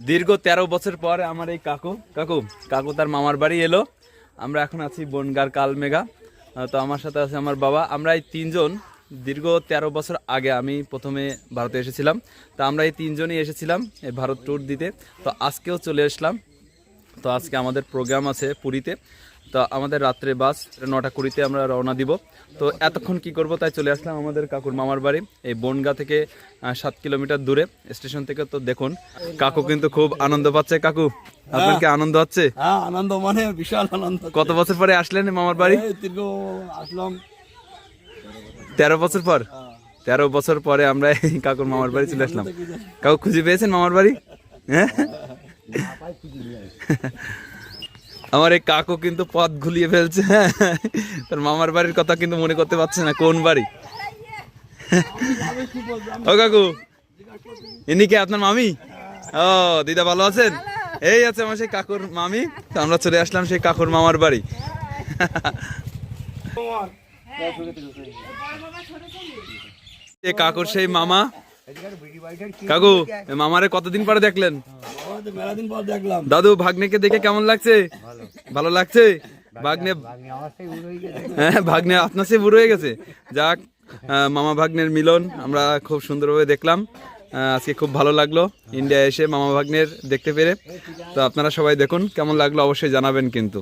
দীর্ঘ তেরো বছর পর আমার এই কাকু কাকু কাকু তার মামার বাড়ি এলো। আমরা এখন আছি বনগার কালমেগা তো আমার সাথে আছে আমার বাবা। আমরা এই তিনজন দীর্ঘ তেরো বছর আগে আমি প্রথমে ভারতে এসেছিলাম। তো আমরা এই তিনজনই এসেছিলাম এই ভারত ট্যুর দিতে। তো আজকেও চলে আসলাম। তো আজকে আমাদের প্রোগ্রাম আছে পুরীতে। তো আমাদের রাত্রে বাস নটা কুড়িতে আমরা রওনা দিব। তো এতক্ষণ কি করব তাই চলে আসলাম আমাদের কাকুর মামার বাড়ি এই বনগা থেকে সাত কিলোমিটার দূরে স্টেশন থেকে। তো দেখুন কাকু কিন্তু খুব আনন্দ পাচ্ছে। কাকু আপনার কি আনন্দ হচ্ছে? হ্যাঁ আনন্দ মানে বিশাল আনন্দ। কত বছর পরে আসলেন মামার বাড়ি? আসলাম। তেরো বছর পর? তেরো বছর পরে আমরা এই কাকুর মামার বাড়ি চলে আসলাম। কাকু খুঁজে পেয়েছেন মামার বাড়ি? হ্যাঁ? আমার এই কাকু কিন্তু পথ ঘুলিয়ে ফেলছে। তার মামার বাড়ির কথা কিন্তু মনে করতে পারছে না, কোন বাড়ি? ও কাকু, ইনি কি, আপনার মামি? ও, দিদা ভালো আছেন? এই আছে আমার সেই কাকুর মামি। তো আমরা চলে আসলাম সেই কাকুর মামার বাড়ি। কাকুর সেই মামা। কাকু মামারে কতদিন পরে দেখলেন? দাদু ভাগ্নেকে দেখে কেমন লাগছে? ভালো। লাগছে? ভাগ্নে হ্যাঁ ভাগ্নে আপনার সে বুড়ো হয়ে গেছে। যাক মামা ভাগ্নের মিলন আমরা খুব সুন্দরভাবে দেখলাম। আজকে খুব ভালো লাগল ইন্ডিয়া এসে মামা ভাগ্নের দেখতে পেরে। তো আপনারা সবাই দেখুন কেমন লাগল অবশ্যই জানাবেন কিন্তু।